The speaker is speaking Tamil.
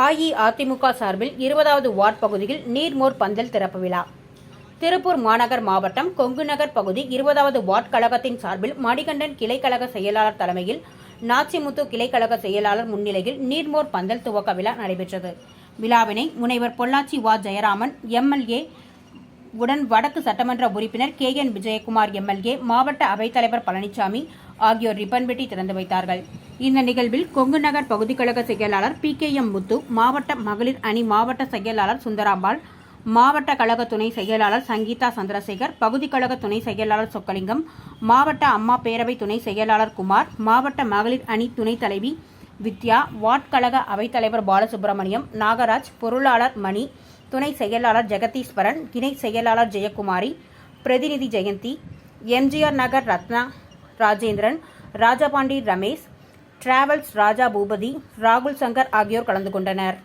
அஇஅதிமுக சார்பில் இருபதாவது வார்டு பகுதியில் நீர்மோர் பந்தல் திறப்பு விழா. திருப்பூர் மாநகர் மாவட்டம் கொங்கு நகர் பகுதி இருபதாவது வார்டு கழகத்தின் சார்பில் மணிகண்டன் கிளைக்கழக செயலாளர் தலைமையில் நாச்சிமுத்து கிளைக்கழக செயலாளர் முன்னிலையில் நீர்மோர் பந்தல் துவக்க விழா நடைபெற்றது. விழாவினை முனைவர் பொள்ளாச்சி வா. ஜெயராமன் எம்எல்ஏ உடன் வடக்கு சட்டமன்ற உறுப்பினர் கே என் விஜயகுமார் எம்எல்ஏ மாவட்ட அவைத்தலைவர் பழனிசாமி ஆகியோர் ரிப்பன் வெட்டி திறந்து வைத்தார்கள். இந்த நிகழ்வில் கொங்கு நகர் பகுதி கழக செயலாளர் பி கே எம் முத்து மாவட்ட மகளிர் அணி மாவட்ட செயலாளர் சுந்தராம்பாள் மாவட்ட கழக துணை செயலாளர் சங்கீதா சந்திரசேகர் பகுதி கழக துணை செயலாளர் சொக்கலிங்கம் மாவட்ட அம்மா பேரவை துணை செயலாளர் குமார் மாவட்ட மகளிர் அணி துணைத் தலைவி வித்யா வார்ட் கழக அவைத்தலைவர் பாலசுப்ரமணியம் நாகராஜ் பொருளாளர் மணி துணை செயலாளர் ஜெகதீஸ்வரன் இணை செயலாளர் ஜெயக்குமாரி பிரதிநிதி ஜெயந்தி எம்ஜிஆர் நகர் ரத்னா ராஜேந்திரன் ராஜபாண்டி ரமேஷ் டிராவல்ஸ் ராஜா பூபதி ராகுல் சங்கர் ஆகியோர் கலந்து கொண்டனர்.